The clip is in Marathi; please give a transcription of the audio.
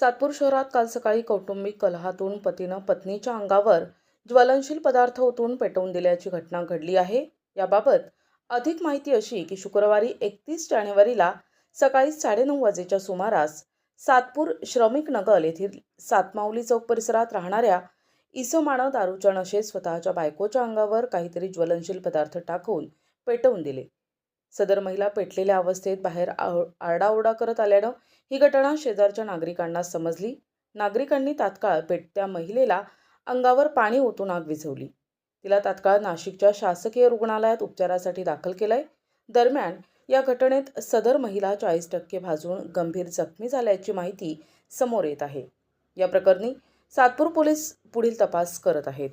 सातपूर शहरात काल सकाळी कौटुंबिक कलहातून पतीनं पत्नीच्या अंगावर ज्वलनशील पदार्थ ओतून पेटवून दिल्याची घटना घडली आहे. याबाबत अधिक माहिती अशी की शुक्रवारी एकतीस जानेवारीला सकाळी साडेनऊ वाजेच्या सुमारास सातपूर श्रमिक नगर येथील सातमाऊली चौक परिसरात राहणाऱ्या इसमानं दारूच्या नशेत स्वतःच्या बायकोच्या अंगावर काहीतरी ज्वलनशील पदार्थ टाकून पेटवून दिले. सदर महिला पेटलेल्या अवस्थेत बाहेर आरडाओरडा करत आल्यानं ही घटना शेजारच्या नागरिकांना समजली. नागरिकांनी तात्काळ पेटत्या महिलेला अंगावर पाणी ओतून आग विझवली. तिला तात्काळ नाशिकच्या शासकीय रुग्णालयात उपचारासाठी दाखल केलंय. दरम्यान या घटनेत सदर महिला चाळीस टक्के भाजून गंभीर जखमी झाल्याची माहिती समोर येत आहे. या प्रकरणी सातपूर पोलीस पुढील तपास करत आहेत.